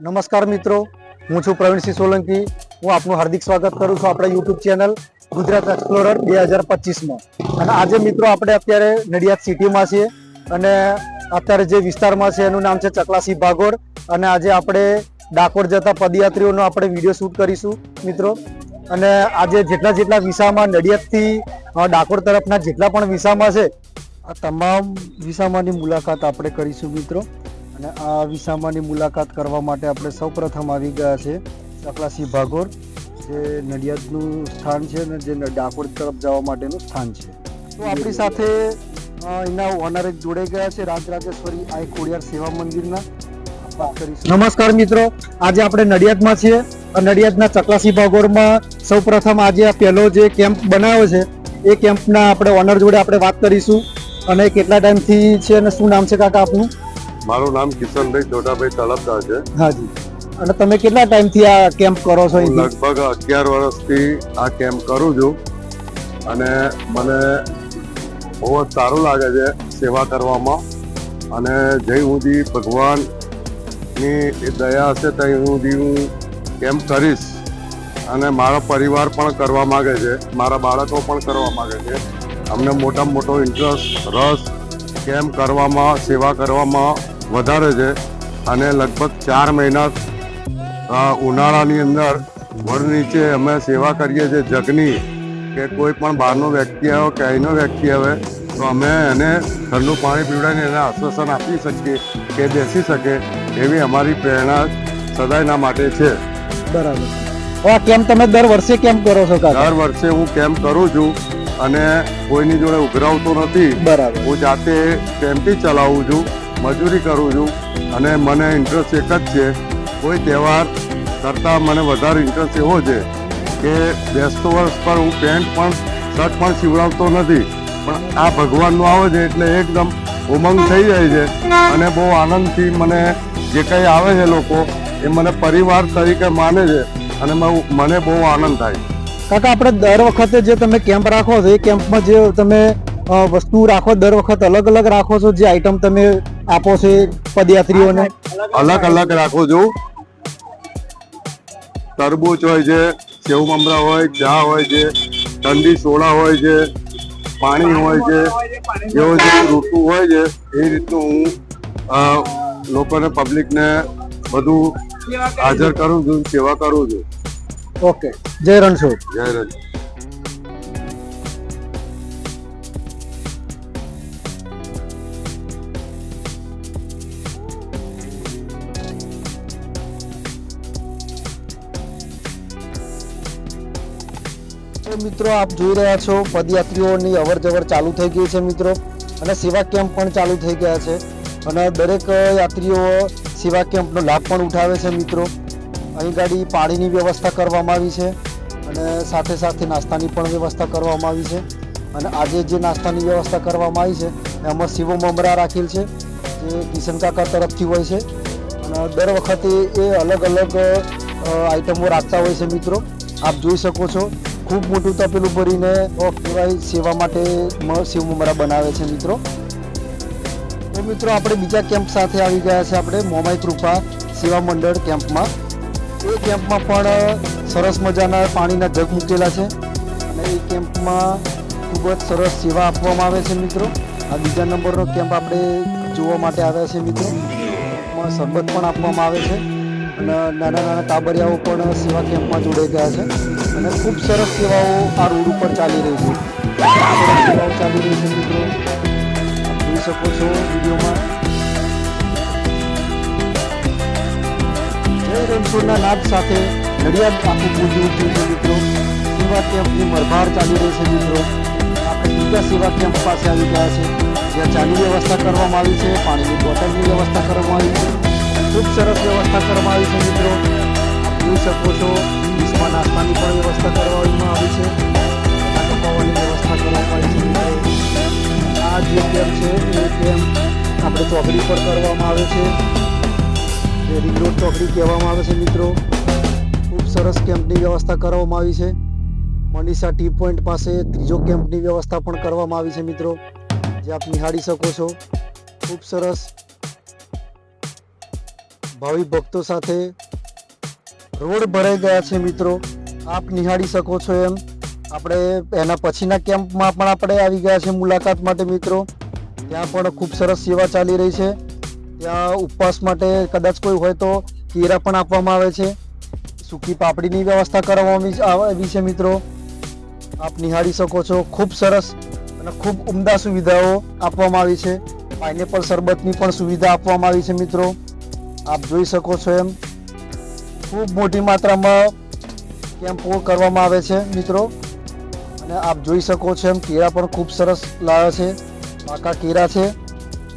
નમસ્કાર મિત્રો, હું છું પ્રવીણસિંહ સોલંકી. હું આપનું હાર્દિક સ્વાગત કરું છું આપણા યુટ્યુબ ચેનલ ગુજરાત એક્સપ્લોરર બે હજાર પચીસમાં. અને આજે મિત્રો આપણે અત્યારે નડિયાદ સિટીમાં છીએ અને અત્યારે જે વિસ્તારમાં છે એનું નામ છે ચકલાસી ભાગોળ. અને આજે આપણે ડાકોર જતા પદયાત્રીઓનો આપણે વીડિયો શૂટ કરીશું મિત્રો. અને આજે જેટલા જેટલા વિસામાં નડિયાદથી ડાકોર તરફના જેટલા પણ વિસામાં છે, આ તમામ વિસામાંની મુલાકાત આપણે કરીશું મિત્રો. અને આ વિસામાની મુલાકાત કરવા માટે આપણે સૌપ્રથમ આવી ગયા છે ચકલાસી ભાગોર, જે નડિયાદનું સ્થાન છે અને જે ડાકોર તરફ જવા માટેનું સ્થાન છે. તો આપણી સાથે એના ઓનર એક જોડે ગયા છે, રાજરાજેશ્વરી આઈ ખોડિયાર સેવા મંદિરના. નમસ્કાર મિત્રો, આજે આપણે નડિયાદમાં છીએ. નડિયાદના ચકલાસી ભાગોરમાં સૌપ્રથમ આજે પહેલો જે કેમ્પ બનાવ્યો છે, એ કેમ્પના આપણે ઓનર જોડે આપણે વાત કરીશું. અને કેટલા ટાઈમથી છે અને શું નામ છે કાકા આપનું? મારું નામ કિશનભાઈ ચોટાભાઈ તળપદાર છે. હાજી. અને તમે કેટલા ટાઈમથી આ કેમ્પ કરો છો લગભગ અગિયાર વર્ષથી આ કેમ્પ કરું છું. અને મને બહુ જ સારું લાગે છે સેવા કરવામાં. અને જય સુધી ભગવાનની દયા હશે ત્યાં સુધી હું કેમ્પ કરીશ. અને મારો પરિવાર પણ કરવા માગે છે. મારા બાળકો પણ કરવા માગે છે. અમને મોટામાં મોટો ઇન્ટરેસ્ટ રસ કેમ્પ કરવામાં સેવા કરવામાં વધારે છે અને લગભગ ચાર મહિના ઉનાળાની અંદર વડ નીચે અમે સેવા કરીએ છીએ જગની કે કોઈ પણ બહારનો વ્યક્તિ આવે કે અહીંનો વ્યક્તિ આવે તો અમે એને ઠંડુ પાણી પીવડાવીને એને આશ્વાસન આપી શકીએ કે બેસી શકે એવી અમારી પ્રેરણા સદાયના માટે છે. બરાબર. આ કેમ્પ તમે દર વર્ષે કેમ્પ કરો છો દર વર્ષે હું કેમ્પ કરું છું અને કોઈની જોડે ઉઘરાવતો નથી. બરાબર. હું જાતે કેમ્પી ચલાવું છું? મજૂરી કરું છું અને મને ઇન્ટરેસ્ટ એક જ છે. કોઈ તહેવાર કરતાં મને વધારે ઇન્ટરેસ્ટ એવો છે કે બેસતો વર્ષ પર હું પેન્ટ પણ શર્ટ પણ સીવડાવતો નથી. પણ આ ભગવાનનું આવે છે એટલે એકદમ ઉમંગ થઈ જાય છે અને બહુ આનંદથી મને જે કંઈ આવે છે લોકો એ મને પરિવાર તરીકે માને છે અને મને બહુ આનંદ થાય. કાકા, આપણે દર વખતે જે તમે કેમ્પ રાખો છો, એ કેમ્પમાં જે તમે વસ્તુ રાખો દર વખત અલગ અલગ રાખો છો જે આઈટમ તમે આપો છો પદયાત્રીઓને? અલગ અલગ રાખો. છો. તરબૂચ હોય છે સેવ મમરા હોય ચા હોય છે ઠંડી સોડા હોય છે પાણી હોય છે જેવો જે ઋતુ હોય છે એ રીતનું હું લોકોને પબ્લિકને બધું હાજર કરું છું સેવા કરું છું. ઓકે. જય રણછોડ. જય રજ મિત્રો, આપ જોઈ રહ્યા છો પદયાત્રીઓની અવર જવર ચાલુ થઈ ગઈ છે મિત્રો. અને સેવા કેમ્પ પણ ચાલુ થઈ ગયા છે. અને દરેક યાત્રીઓ સેવા કેમ્પનો લાભ પણ ઉઠાવે છે મિત્રો. અહીં ગાડી પાણીની વ્યવસ્થા કરવામાં આવી છે. અને સાથે સાથે નાસ્તાની પણ વ્યવસ્થા કરવામાં આવી છે. અને આજે જે નાસ્તાની વ્યવસ્થા કરવામાં આવી છે એમાં શિવો મમરા રાખેલ છે, જે કિશન તરફથી હોય છે. અને દર વખતે એ અલગ અલગ આઇટમો રાખતા હોય છે મિત્રો. આપ જોઈ શકો છો. ખૂબ મોટું તપેલું ભરીને કહેવાય સેવા માટે શિવ મમરા બનાવે છે મિત્રો. તો મિત્રો આપણે બીજા કેમ્પ સાથે આવી ગયા છે આપણે મોમાઈ કૃપા સેવા મંડળ કેમ્પમાં. એ કેમ્પમાં પણ સરસ મજાના પાણીના જગ મૂકેલા છે અને એ કેમ્પમાં ખૂબ જ સરસ સેવા આપવામાં આવે છે મિત્રો. આ બીજા નંબરનો કેમ્પ આપણે જોવા માટે આવ્યા છે મિત્રો. સરબત પણ આપવામાં આવે છે. અને નાના નાના કાબરિયાઓ પણ સેવા કેમ્પમાં જોડાઈ ગયા છે. અને ખૂબ સરસ સેવાઓ આ રોડ ઉપર ચાલી રહી છે. સેવાઓ ચાલી રહી છે મિત્રો. જોઈ શકો છો વિડીયોમાં. જય રણછોડના નાદ સાથે નડિયાદ આખું પૂજી ઉઠ્યું છે મિત્રો. સેવા કેમ્પની મરભાર ચાલી રહી છે મિત્રો. આપણે બીજા સેવા કેમ્પ પાસે આવી ગયા છે. જ્યાં ચાની વ્યવસ્થા કરવામાં આવી છે, પાણીની બોટલની વ્યવસ્થા કરવામાં આવી છે. ખૂબ સરસ વ્યવસ્થા કરવામાં આવી છે મિત્રો. જોઈ શકો છો ડીશમાં નાસ્તાની પણ વ્યવસ્થા કરવામાં આવી છે. પૌવાની વ્યવસ્થા કરવામાં આવી છે. આ જે કેમ્પ છે, એ કેમ્પ આપણે ચોકડી પર કરવામાં આવે છે. જે રિંગ રોડ ચોકડી કહેવામાં આવે છે, મિત્રો. ખૂબ સરસ કેમ્પની વ્યવસ્થા કરવામાં આવી છે. મનીષા ટી પોઈન્ટ પાસે ત્રીજો કેમ્પની વ્યવસ્થા પણ કરવામાં આવી છે, મિત્રો. જે આપ નિહાળી શકો છો. ખૂબ સરસ. ભાવિ ભક્તો સાથે રોડ ભરાઈ ગયા છે મિત્રો. આપ નિહાળી શકો છો એમ. આપણે એના પછીના કેમ્પમાં પણ આપણે આવી ગયા છે મુલાકાત માટે મિત્રો. ત્યાં પણ ખૂબ સરસ સેવા ચાલી રહી છે. ત્યાં ઉપવાસ માટે કદાચ કોઈ હોય તો કેરા પણ આપવામાં આવે છે. સૂકી પાપડીની વ્યવસ્થા કરવામાં આવી છે મિત્રો. આપ નિહાળી શકો છો. ખૂબ સરસ અને ખૂબ ઉમદા સુવિધાઓ આપવામાં આવી છે. પાઇનેપલ શરબતની પણ સુવિધા આપવામાં આવી છે મિત્રો. આપ જોઈ શકો છો એમ. ખૂબ મોટી માત્રામાં કેમ્પો કરવામાં આવે છે, મિત્રો. અને આપ જોઈ શકો છો એમ, કેળા પણ ખૂબ સરસ લાવ્યા છે. પાકા કેળા છે.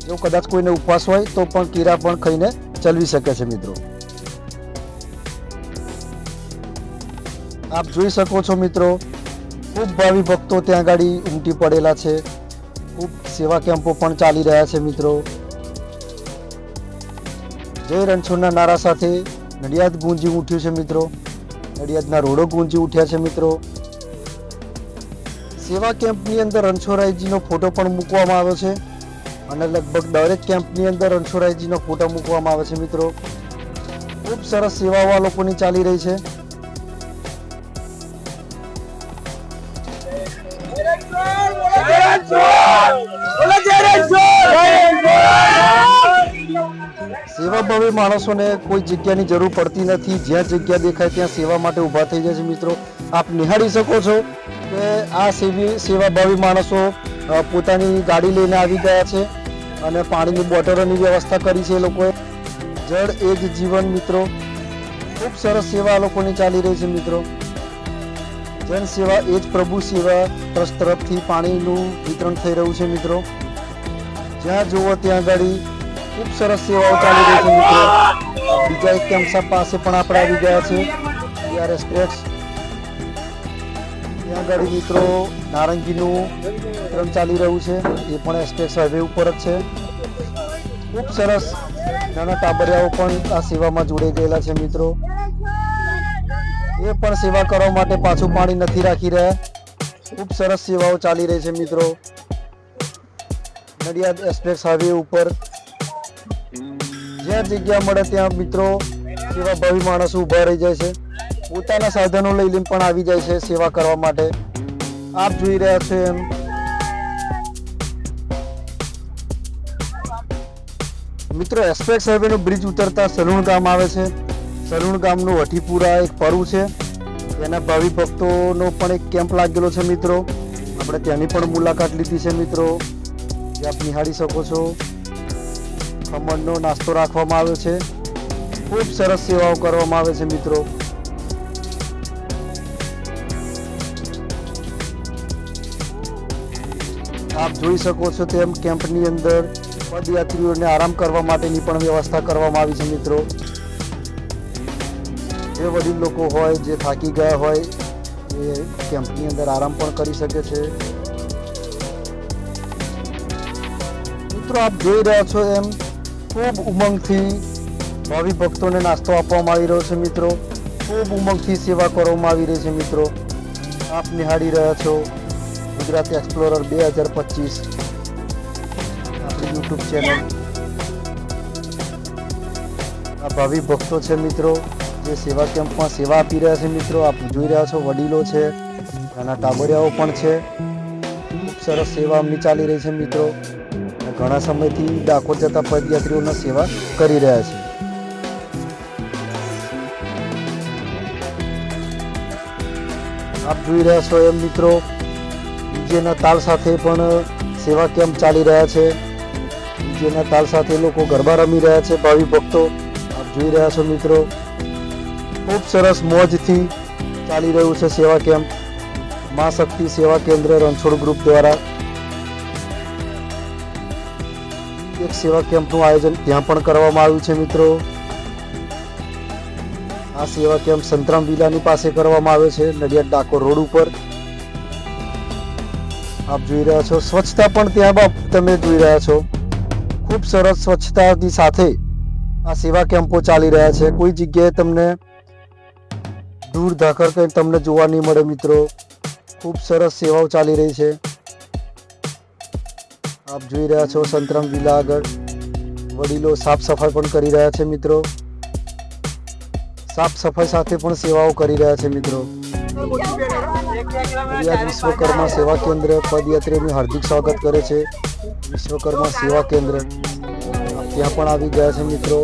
જો કદાચ કોઈને ઉપવાસ હોય, તો પણ કેળા પણ ખાઈને ચલવી શકે છે, મિત્રો. આપ જોઈ શકો છો, મિત્રો, ખૂબ ભાવિ ભક્તો ત્યાં ગાડી ઉમટી પડેલા છે. ખૂબ સેવા કેમ્પો પણ ચાલી રહ્યા છે, મિત્રો. જય રણછોડના નારા સાથે નડિયાદ ગુંજી ઉઠ્યું છે મિત્રો. નડિયાદના રોડો ગુંજી ઉઠ્યા છે મિત્રો. સેવા કેમ્પની અંદર રણછોડરાયજીનો ફોટો પણ મૂકવામાં આવ્યો છે. અને લગભગ દરેક કેમ્પની અંદર રણછોડરાયજીનો ફોટો મૂકવામાં આવે છે મિત્રો. ખૂબ સરસ સેવાઓ આ લોકોની ચાલી રહી છે. સેવાભાવી માણસોને કોઈ જગ્યાની જરૂર પડતી નથી. જ્યાં જગ્યા દેખાય ત્યાં સેવા માટે ઊભા થઈ જાય છે મિત્રો. આપ નિહાળી શકો છો કે આ સેવી સેવાભાવી માણસો પોતાની ગાડી લઈને આવી ગયા છે અને પાણીની બોટલોની વ્યવસ્થા કરી છે એ લોકોએ. જળ એ જ જીવન મિત્રો. ખૂબ સરસ સેવા લોકોની ચાલી રહી છે મિત્રો. જન સેવા એ જ પ્રભુ સેવા ટ્રસ્ટ તરફથી પાણીનું વિતરણ થઈ રહ્યું છે મિત્રો. જ્યાં જુઓ ત્યાં ગાડી ખૂબ સરસ સેવાઓ ચાલી રહી છે મિત્રો. બીજા એક કેમ્પ પાસે પણ આપણે આવી ગયા છે. બીઆર એક્સપ્રેસ ત્યાં ગાડી મિત્રો નારંગીનું વિતરણ ચાલી રહ્યું છે. એ પણ એક્સપ્રેસ હાઈવે ઉપર જ છે. ખૂબ સરસ નાના ટાબરિયાઓ પણ આ સેવામાં જોડાઈ ગયેલા છે મિત્રો. એ પણ સેવા કરવા માટે પાછું પાણી નથી રાખી રહ્યા. ખૂબ સરસ સેવાઓ ચાલી રહી છે મિત્રો. નડિયાદ એક્સપ્રેસ હાઈવે ઉપર જ્યાં જગ્યા મળે ત્યાં મિત્રો એવા ભાવિ માણસો ઊભા રહી જાય છે. પોતાના સાધનો લઈ લઈને પણ આવી જાય છે સેવા કરવા માટે. આપ જોઈ રહ્યા છો એમ. મિત્રો એક્સપ્રેસ હાઈવે નો બ્રિજ ઉતરતા સલુણ ગામ આવે છે. સલુણ ગામનું વઠીપુરા એક પરુ છે. એના ભાવિ ભક્તોનો પણ એક કેમ્પ લાગેલો છે મિત્રો. આપણે ત્યાંની પણ મુલાકાત લીધી છે મિત્રો. જે આપ નિહાળી શકો છો. ખમણનો નાસ્તો રાખવામાં આવે છે. ખૂબ સરસ સેવાઓ કરવામાં આવે છે, મિત્રો. આપ જોઈ શકો છો તેમ કેમ્પની અંદર પદયાત્રીઓને આરામ કરવા માટેની પણ વ્યવસ્થા કરવામાં આવી છે, મિત્રો. જે વડીલ લોકો હોય, જે થાકી ગયા હોય, એ કેમ્પની અંદર આરામ પણ કરી શકે છે. મિત્રો, આપ જોઈ રહ્યા છો એમ ખૂબ ઉમંગથી ભાવિ ભક્તોને નાસ્તો આપવામાં આવી રહ્યો છે મિત્રો. ખૂબ ઉમંગથી સેવા કરવામાં આવી રહી છે મિત્રો. આપ નિહાળી રહ્યા છો ગુજરાત એક્સપ્લોરર બે હજાર પચીસ. આપણી યુટ્યુબ ચેનલ. આ ભાવિ ભક્તો છે મિત્રો, જે સેવા કેમ્પમાં સેવા આપી રહ્યા છે મિત્રો. આપ જોઈ રહ્યા છો વડીલો છે, નાના ટાબરિયાઓ પણ છે. ખૂબ સરસ સેવા અમની ચાલી રહી છે મિત્રો. ઘણા સમયથી ડાકોર જતા પદયાત્રીઓની સેવા કરી રહ્યા છે. આપ જોઈ રહ્યા છો એમ મિત્રો ડીજેના તાલ સાથે પણ સેવા કેમ્પ ચાલી રહ્યા છે. ડીજેના તાલ સાથે લોકો ગરબા રમી રહ્યા છે, ભાવિ ભક્તો. આપ જોઈ રહ્યા છો મિત્રો, ખૂબ સરસ મોજથી ચાલી રહ્યું છે સેવા કેમ્પ. મા શક્તિ સેવા કેન્દ્ર રણછોડ ગ્રુપ દ્વારા સેવા કેમ્પનું આયોજન ત્યાં પણ કરવામાં આવ્યું છે, મિત્રો. આ સેવા કેમ્પ સંતરામ વિલાની પાસે કરવામાં આવ્યો છે, નડિયાદ ડાકોર રોડ ઉપર. આપ જોઈ રહ્યા છો, સ્વચ્છતા પણ ત્યાં તમે જોઈ રહ્યા છો. ખૂબ સરસ સ્વચ્છતાની સાથે આ સેવા કેમ્પો ચાલી રહ્યા છે. કોઈ જગ્યાએ તમને દૂર ધાકર કંઈ તમને જોવા નહીં મળે, મિત્રો. ખૂબ સરસ સેવાઓ ચાલી રહી છે. આપ જોઈ રહ્યા છો સંતરામ વિલા આગળ. વડીલો સાફ સફાઈ પણ કરી રહ્યા છે મિત્રો. સાફ સફાઈ સાથે પણ સેવાઓ કરી રહ્યા છે મિત્રો. વિશ્વકર્મા સેવા કેન્દ્ર પદયાત્રીઓનું હાર્દિક સ્વાગત કરે છે. વિશ્વકર્મા સેવા કેન્દ્ર. ત્યાં પણ આવી ગયા છે મિત્રો.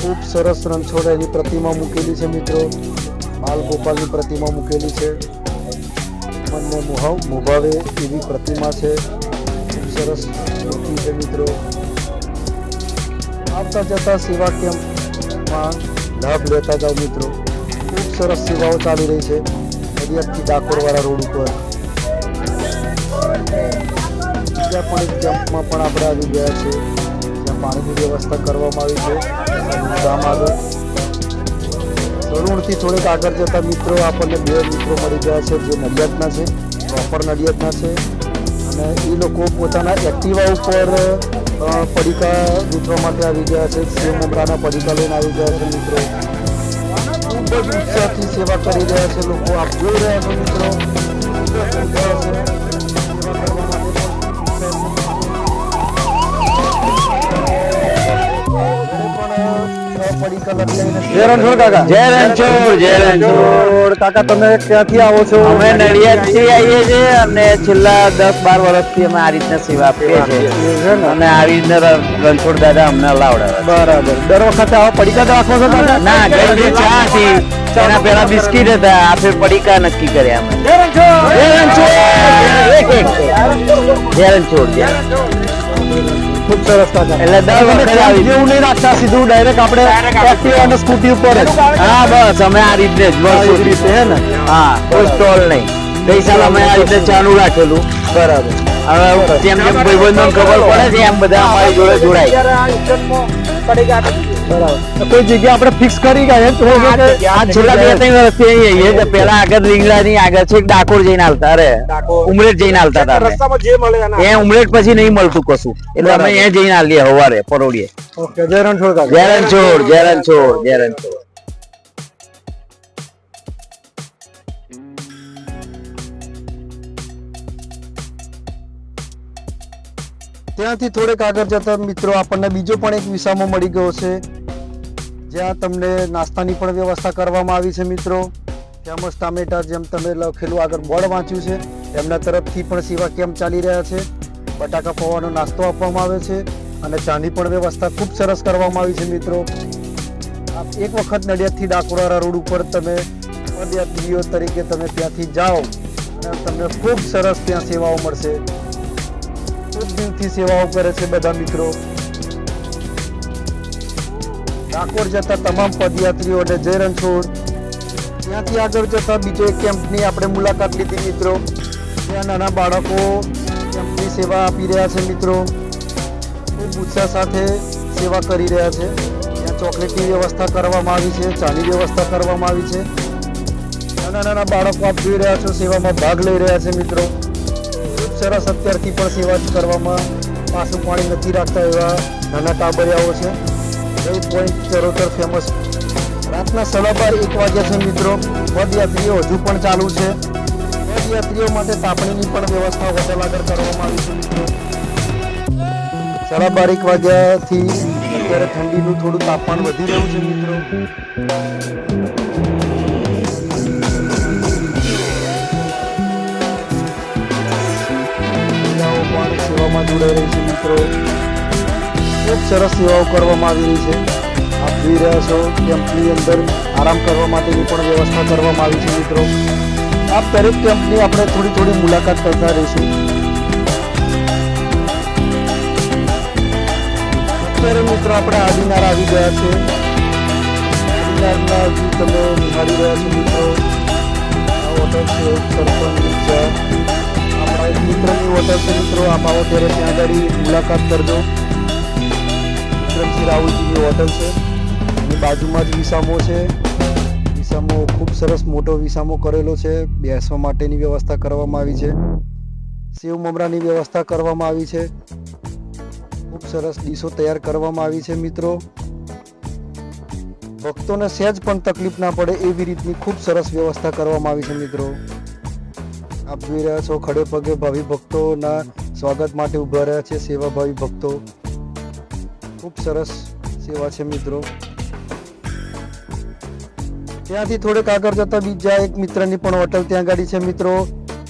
ખૂબ સરસ રણછોડાની પ્રતિમા મૂકેલી છે મિત્રો. બાલ ગોપાલની પ્રતિમા મૂકેલી છે. મનને મુહાવ મુભાવે એવી પ્રતિમા છે. ખૂબ સરસ મૂર્તિ છે મિત્રો. આવતા જતા સેવા કેમ્પમાં લાભ લેતા જાઓ મિત્રો. ખૂબ સરસ સેવાઓ ચાલી રહી છે. નડિયાદથી ડાકોરવાળા રોડ ઉપર. બીજા પણ એક કેમ્પમાં પણ આપણે આવી ગયા છે જ્યાં પાણીની વ્યવસ્થા કરવામાં આવી છે. ગામ આગળ. તરુણથી થોડેક આગળ જતા મિત્રો આપણને બે મિત્રો મળી ગયા છે, જે નડિયાદના છે પ્રોપર નડિયાદના છે. અને એ લોકો પોતાના એક્ટિવા ઉપર પડીકા મિત્રો માટે આવી ગયા છે. સેવ ઉમરાના પડીકા લઈને આવી ગયા છે મિત્રો. ખૂબ જ ઉત્સાહથી સેવા કરી રહ્યા છે લોકો. આપ જોઈ રહ્યા છો મિત્રો. લઈને જય રણછોડ કાકા. જય રણછોડ, જય રણછોડ. કાકા તમે ક્યાંથી આવો છો? અમે નડિયાદથી આવીએ છીએ અને છેલ્લા દસ બાર વર્ષથી અમે આ રીતના સેવા આપીએ છીએ. અને આવી રીતના રણછોડ દાદા અમને લાવડાવે બરાબર. દર વખતે આવો પડીકા તો રાખો છો કાકા ના ગઈ ચા હતી. એના પેલા બિસ્કીટ હતા. આ ફેર પડીકા નક્કી કર્યા અમે. જય એક. જય રણછોડ, જય રણછોડ. ખૂબ સરસ કાકા એટલે દર વખતે આવી. જેવું નહીં રાખતા સીધું ડાયરેક્ટ આપણે એક્ટિવા અને સ્કૂટી ઉપર. હા બસ અમે આ રીતે જ એવી રીતે હે ને? હા કોઈ સ્ટોલ નહીં. ગઈ સાલ અમે આ રીતે ચાલુ રાખેલું. બરાબર. હવે જેમ જેમ ભાઈબંધોને ખબર પડે છે એમ બધા અમારી જોડે જોડાય. બરાબર. કોઈ જગ્યા આપણે ફિક્સ કરી ગયા એમ થોડું કે આ છેલ્લા બે ત્રણ વર્ષથી અહીં આવીએ પેલા આગળ રીંગણાની આગળ છે ડાકોર જઈને હાલતા અરે ઉમરેઠ જઈને હાલતા હતા અમે. એ ઉમરેઠ પછી નહીં મળતું કશું. એટલે અમે એ જઈને હાલીએ હવારે પરોડીએ ઓકે જય રણછોડ જય રણછોડ જય રણછોડ જય રણછોડ. ત્યાંથી થોડેક આગળ જતા મિત્રો આપણને બીજો પણ એક વિસામો મળી ગયો છે. જ્યાં તમને નાસ્તાની પણ વ્યવસ્થા કરવામાં આવી છે મિત્રો. તેમજ ટામેટા જેમ તમે લખેલું આગળ બોર્ડ વાંચ્યું છે. એમના તરફથી પણ સેવા કેમ્પ ચાલી રહ્યા છે. બટાકા પૌવાનો નાસ્તો આપવામાં આવે છે અને ચાની પણ વ્યવસ્થા ખૂબ સરસ કરવામાં આવી છે મિત્રો. એક વખત નડિયાદથી ડાકોરારા રોડ ઉપર તમે પદયાત્રીઓ તરીકે તમે ત્યાંથી જાઓ અને તમને ખૂબ સરસ ત્યાં સેવાઓ મળશે. ખૂબ દિલથી સેવાઓ કરે છે બધા મિત્રો. ડાકોર જતા તમામ પદયાત્રીઓને જય રણછોડ. ત્યાંથી આગળ જતા બીજો એક કેમ્પની આપણે મુલાકાત લીધી મિત્રો. ત્યાં નાના બાળકો કેમ્પની સેવા આપી રહ્યા છે મિત્રો. ખૂબ ઉત્સાહ સાથે સેવા કરી રહ્યા છે. ત્યાં ચોકલેટની વ્યવસ્થા કરવામાં આવી છે, ચાની વ્યવસ્થા કરવામાં આવી છે. નાના નાના બાળકો આપ જોઈ રહ્યા છો, સેવામાં ભાગ લઈ રહ્યા છે મિત્રો. ખૂબ સરસ અત્યારથી પણ સેવા કરવામાં પાછું પાણી નથી રાખતા એવા નાના ટાબરિયાઓ છે. એ પોઈન્ટ ચરોતર ફેમસ રાતના સવા બાર, એક વાગ્યા છે મિત્રો. પદયાત્રીઓ હજુ પણ ચાલુ છે. પદયાત્રીઓ માટે તાપણીની પણ વ્યવસ્થા હોટેલ આગળ કરવામાં આવી છે મિત્રો. સાડા બાર, એક વાગ્યાથી અત્યારે ઠંડીનું થોડું તાપમાન વધી રહ્યું છે મિત્રો. સેવામાં જોડાઈ રહી છે મિત્રો. ખૂબ સરસ સેવાઓ કરવામાં આવી રહી છે. આપ જોઈ રહ્યા છો કેમ્પની અંદર આરામ કરવા માટેની પણ વ્યવસ્થા કરવામાં આવી છે મિત્રો. આપ દરેક કેમ્પની આપણે થોડી થોડી મુલાકાત કરતા રહીશું. અત્યારે મિત્રો આપણે આદિનાર આવી ગયા છે. આદિનારના વ્યૂ તમે નિહાળી રહ્યા છો મિત્રો. હોટલ છે સરપંચ આપણા એક મિત્રની હોટલ છે મિત્રો. આપ આવો ત્યારે ત્યાં આગળ મુલાકાત કરજો. વિક્રમસિંહ રાહુલજીની હોટલ છે. એની બાજુમાં જ વિસામો છે. વિસામો ખૂબ સરસ મોટો વિસામો કરેલો છે. બેસવા માટેની વ્યવસ્થા કરવામાં આવી છે. સેવ મમરાની વ્યવસ્થા કરવામાં આવી છે. ખૂબ સરસ ડીશો તૈયાર કરવામાં આવી છે મિત્રો. ભક્તોને સહેજ પણ તકલીફ ના પડે એવી રીતની ખૂબ સરસ વ્યવસ્થા કરવામાં આવી છે મિત્રો. આપ જોઈ રહ્યા છો ખડે પગે ભાવિ ભક્તોના સ્વાગત માટે ઊભા રહ્યા છે સેવાભાવી ભક્તો. ખૂબ સરસ સેવા છે મિત્રો. ત્યાંથી થોડેક આગળ જતા બીજા એક મિત્રની પણ હોટલ ત્યાં ગાડી છે મિત્રો.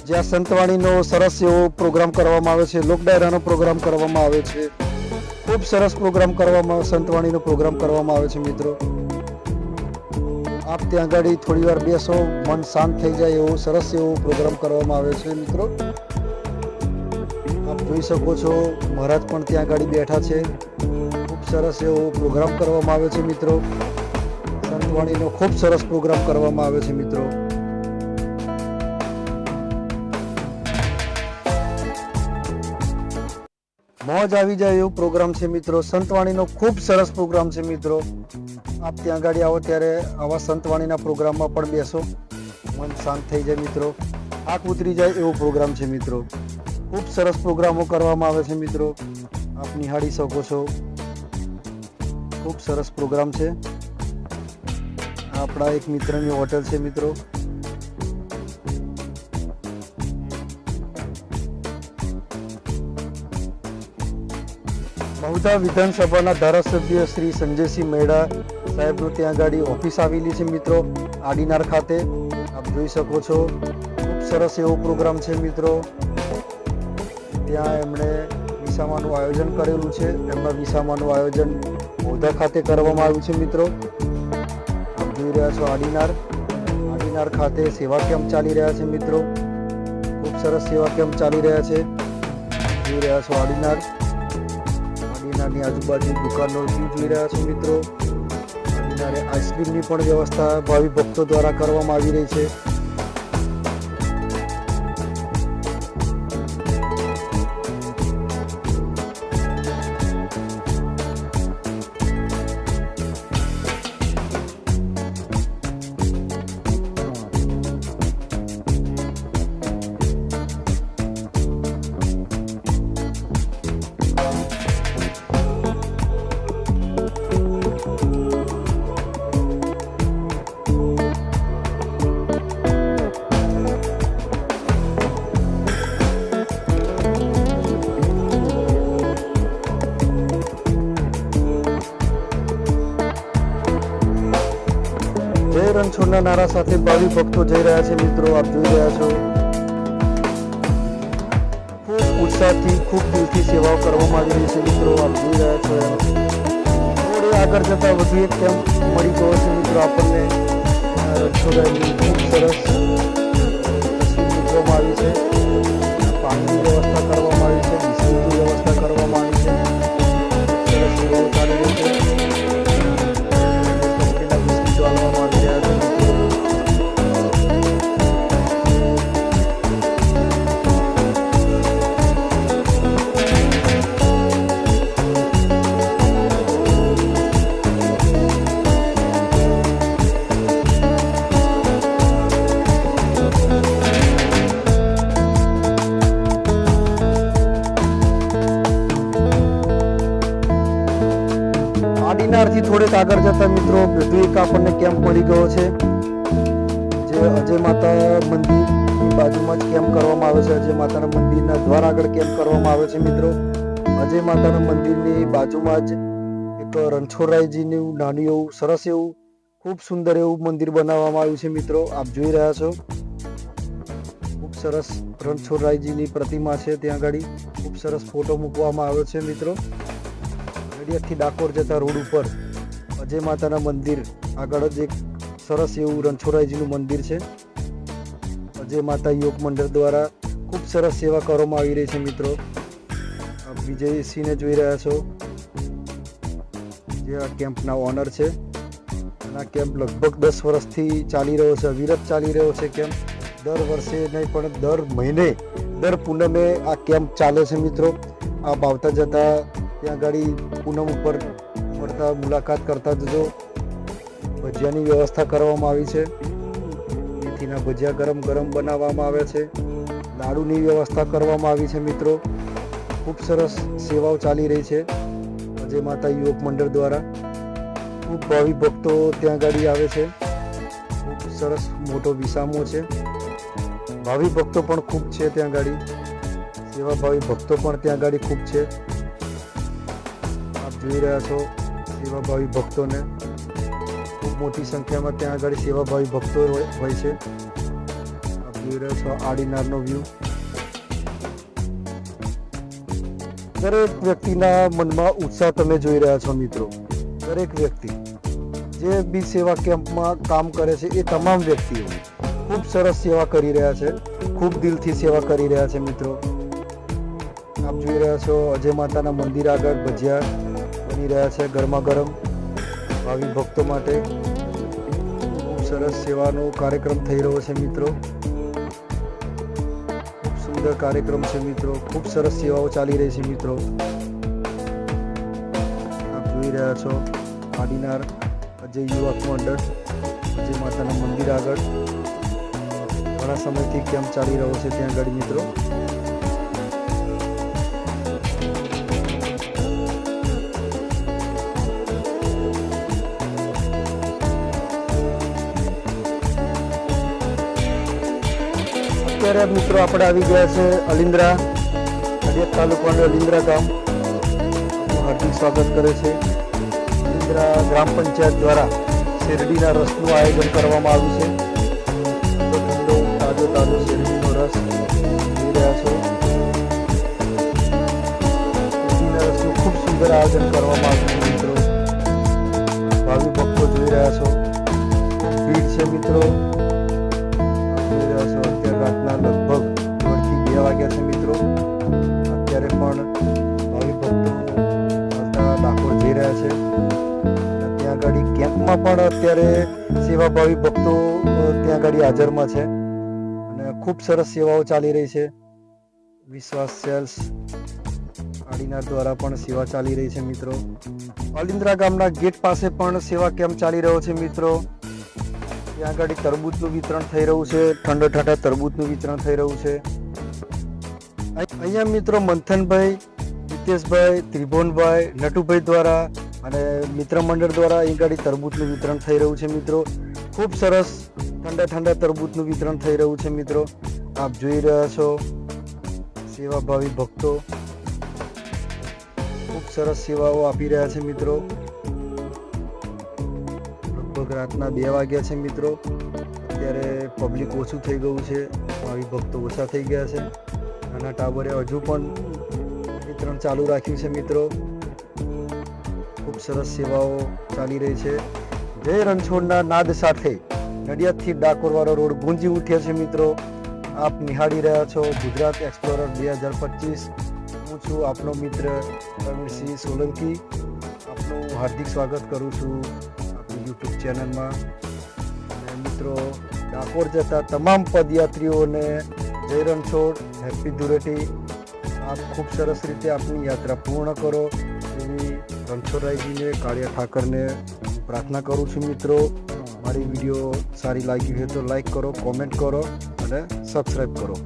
જ્યાં સંતવાણીનો સરસ એવો પ્રોગ્રામ કરવામાં આવે છે લોક ડાયરાનો પ્રોગ્રામ કરવામાં આવે છે. ખૂબ સરસ પ્રોગ્રામ કરવામાં, સંતવાણીનો પ્રોગ્રામ કરવામાં આવે છે મિત્રો. આપ ત્યાં આગળ થોડી વાર બેસો, મન શાંત થઈ જાય એવો સરસ એવો પ્રોગ્રામ કરવામાં આવે છે મિત્રો. આપ જોઈ શકો છો, મહારાજ પણ ત્યાં આગળ બેઠા છે. સરસ એવો પ્રોગ્રામ કરવામાં આવે છે, મિત્રો. સંતવાણીનો ખૂબ સરસ પ્રોગ્રામ કરવામાં આવે છે, મિત્રો. મોજ આવી જાય એવો પ્રોગ્રામ છે, મિત્રો. સંતવાણીનો ખૂબ સરસ પ્રોગ્રામ છે, મિત્રો. આપ ત્યાં આગળ આવો ત્યારે આવા સંતવાણીના પ્રોગ્રામમાં પણ બેસો. મન શાંત થઈ જાય, મિત્રો. આંખ ઉતરી જાય એવો પ્રોગ્રામ છે, મિત્રો. ખૂબ સરસ પ્રોગ્રામો કરવામાં આવે છે, મિત્રો. આપ નિહાળી શકો છો. ખૂબ સરસ પ્રોગ્રામ છે. આપણા એક મિત્રની હોટલ છે મિત્રો. બહુધા વિધાનસભાના ધારાસભ્ય શ્રી સંજયસિંહ મેડા સાહેબનું ત્યાં ગાડી ઓફિસ આવેલી છે મિત્રો, આડીનાર ખાતે. આપ જોઈ શકો છો, ખૂબ સરસ એવો પ્રોગ્રામ છે મિત્રો. ત્યાં એમણે વિસામાનું આયોજન કરેલું છે. એમના વિસામાનું આયોજન મહુધા ખાતે કરવામાં આવ્યું છે, મિત્રો. આપ જોઈ રહ્યા છો આડીનાર. આડીનાર ખાતે સેવા કેમ્પ ચાલી રહ્યા છે, મિત્રો. ખૂબ સરસ સેવા કેમ્પ ચાલી રહ્યા છે. જોઈ રહ્યા છો આડીનાર. આડીનારની આજુબાજુ દુકાનો જોઈ રહ્યા છો, મિત્રો. આડીનારે આઈસ્ક્રીમની પણ વ્યવસ્થા ભાવિ ભક્તો દ્વારા કરવામાં આવી રહી છે. જય રણછોડના નારા સાથે ભાવિ ભક્તો જઈ રહ્યા છે. મિત્રો, આપ જોઈ રહ્યા છો. ખૂબ ઉત્સાહથી, ખૂબ દિલથી સેવાઓ કરવામાં આવી રહી છે. મિત્રો, આપ જોઈ રહ્યા છો થોડે આગળ જતા વધુ એક કેમ્પ મળી ગયો છે. મિત્રો, આપણને છોડાયેલી ખૂબ સરસ મૂકવામાં આવી છે. પાણીની વ્યવસ્થા કરવામાં આગળ જતા મિત્રો વધુ એક આપણને કેમ્પ મળી ગયો છે. જે અજય માતા મંદિરની બાજુમાં જ કેમ્પ કરવામાં આવે છે. અજય માતાના મંદિરના દ્વાર આગળ કેમ્પ કરવામાં આવે છે મિત્રો. અજય માતાના મંદિરની બાજુમાં જ એક રણછોડરાયજીનું નાનું એવું, સરસ એવું, ખૂબ સુંદર એવું મંદિર બનાવવામાં આવ્યું છે મિત્રો. આપ જોઈ રહ્યા છો. ખૂબ સરસ રણછોડરાયજીની પ્રતિમા છે ત્યાં આગળ ખૂબ સરસ ફોટો મૂકવામાં આવ્યો છે મિત્રો. નડિયાદથી ડાકોર જતા રોડ ઉપર. અજય માતાના મંદિર આગળ જ એક સરસ એવું રણછોડરાયજીનું મંદિર છે. અજય માતા યોગ મંડળ દ્વારા ખૂબ સરસ સેવા કરવામાં આવી રહી છે મિત્રો. આપ વિજયસિંહને જોઈ રહ્યા છો. જે આ કેમ્પના ઓનર છે. આ કેમ્પ લગભગ દસ વર્ષથી ચાલી રહ્યો છે. અવિરત ચાલી રહ્યો છે કેમ્પ. દર વર્ષે નહીં, પણ દર મહિને, દર પૂનમે આ કેમ્પ ચાલે છે મિત્રો. આપ આવતા જતા ત્યાં ગાડી પૂનમ ઉપર પડતા મુલાકાત કરતા જજો. ભજીયાની વ્યવસ્થા કરવામાં આવી છે. મેથીના ભજીયા ગરમ ગરમ બનાવવામાં આવે છે. લાડુની વ્યવસ્થા કરવામાં આવી છે મિત્રો. ખૂબ સરસ સેવાઓ ચાલી રહી છે અજય માતા યુવક મંડળ દ્વારા. ખૂબ ભાવિ ભક્તો ત્યાં ગાડી આવે છે. ખૂબ સરસ મોટો વિસામો છે. ભાવિ ભક્તો પણ ખૂબ છે ત્યાં ગાડી. સેવા ભાવિ ભક્તો પણ ત્યાં ગાડી ખૂબ છે. આપ જોઈ રહ્યા છો સેવાભાવી ભક્તોને ખૂબ મોટી સંખ્યામાં ત્યાં આગળ સેવાભાવી ભક્તો હોય છે. આપ જોઈ આડીનારનો વ્યૂ દરેક વ્યક્તિના મનમાં ઉત્સાહ તમે જોઈ રહ્યા છો મિત્રો. દરેક વ્યક્તિ જે બી સેવા કેમ્પમાં કામ કરે છે એ તમામ વ્યક્તિઓ ખૂબ સરસ સેવા કરી રહ્યા છે. ખૂબ દિલથી સેવા કરી રહ્યા છે મિત્રો. આપ જોઈ રહ્યા છો અજય માતાના મંદિર આગળ ભજીયા બની રહ્યા છે ગરમા ગરમ ભાવિ ભક્તો માટે ખૂબ સરસ સેવાનો કાર્યક્રમ થઈ રહ્યો છે મિત્રો. ખૂબ સુંદર કાર્યક્રમ છે મિત્રો. ખૂબ સરસ સેવાઓ ચાલી રહી છે મિત્રો. આપ જોઈ રહ્યા છો આડીનાર અજય યુવક મંડળ, અજય માતાના મંદિર આગળ. ઘણા સમયથી કેમ્પ ચાલી રહ્યો છે ત્યાં આગળ મિત્રો. અત્યારે મિત્રો, આપણે આવી ગયા છે અલિન્દ્રા નડિયાદ તાલુકાનું અલિન્દ્રા ગામ. હાર્દિક સ્વાગત કરે છે. અલિન્દ્રા ગ્રામ પંચાયત દ્વારા શેરડીના રસનું આયોજન કરવામાં આવ્યું છે. ઠંડો તાજો તાજો શેરડીનો રસ જોઈ રહ્યા છો. શેરડીના રસનું ખૂબ સુંદર આયોજન કરવામાં આવ્યું છે, મિત્રો. ભાવિ ભક્તો જોઈ રહ્યા છો. ભીડ છે, મિત્રો. વાગ્યા છે મિત્રો. અત્યારે પણ ભાવિ ભક્તો ડાકોર જઈ રહ્યા છે. ત્યાં આગળ કેમ્પમાં પણ અત્યારે સેવાભાવી ભક્તો ત્યાં આગળ હાજરમાં છે. અને ખૂબ સરસ સેવાઓ ચાલી રહી છે. વિશ્વાસ સેલ્સ આડીનાર દ્વારા પણ સેવા ચાલી રહી છે મિત્રો. અલિન્દ્રા ગામના ગેટ પાસે પણ સેવા કેમ્પ ચાલી રહ્યો છે મિત્રો. ત્યાં આગળ તરબૂચનું વિતરણ થઈ રહ્યું છે. ઠંડા ઠંડા તરબૂચનું વિતરણ થઈ રહ્યું છે. અહીંયા મિત્રો મંથનભાઈ, હિતેશભાઈ, ત્રિભુવનભાઈ, નટુભાઈ દ્વારા અને મિત્ર મંડળ દ્વારા અહીં ગાડી તરબૂચનું વિતરણ થઈ રહ્યું છે મિત્રો. ખૂબ સરસ ઠંડા ઠંડા તરબૂચનું વિતરણ થઈ રહ્યું છે મિત્રો. આપ જોઈ રહ્યા છો સેવાભાવી ભક્તો. ખૂબ સરસ સેવાઓ આપી રહ્યા છે મિત્રો. લગભગ રાતના બે વાગ્યા છે મિત્રો. અત્યારે પબ્લિક ઓછું થઈ ગયું છે. ભાવિ ભક્તો ઓછા થઈ ગયા છે. નાના ટાવરે હજુ પણ વિતરણ ચાલુ રાખ્યું છે, મિત્રો. ખૂબ સરસ સેવાઓ ચાલી રહી છે. જય રણછોડના નાદ સાથે નડિયાદથી ડાકોરવાળો રોડ ગુંજી ઉઠ્યો છે, મિત્રો. આપ નિહાળી રહ્યા છો ગુજરાત એક્સપ્લોરર બે હજાર પચીસ. હું છું આપનો મિત્ર પ્રવીણસિંહ સોલંકી. આપનું હાર્દિક સ્વાગત કરું છું આપણી યુટ્યુબ ચેનલમાં. અને મિત્રો, ડાકોર જતા તમામ પદયાત્રીઓને જય રણછોડ હેપી ધૂળેટી. આપ ખૂબ સરસ રીતે આપની યાત્રા પૂર્ણ કરો એવી રણછોડરાયજીને, કાળિયા ઠાકરને પ્રાર્થના કરું છું મિત્રો. મારી વીડિયો સારી લાગી હોય તો લાઈક કરો, કોમેન્ટ કરો અને સબસ્ક્રાઈબ કરો.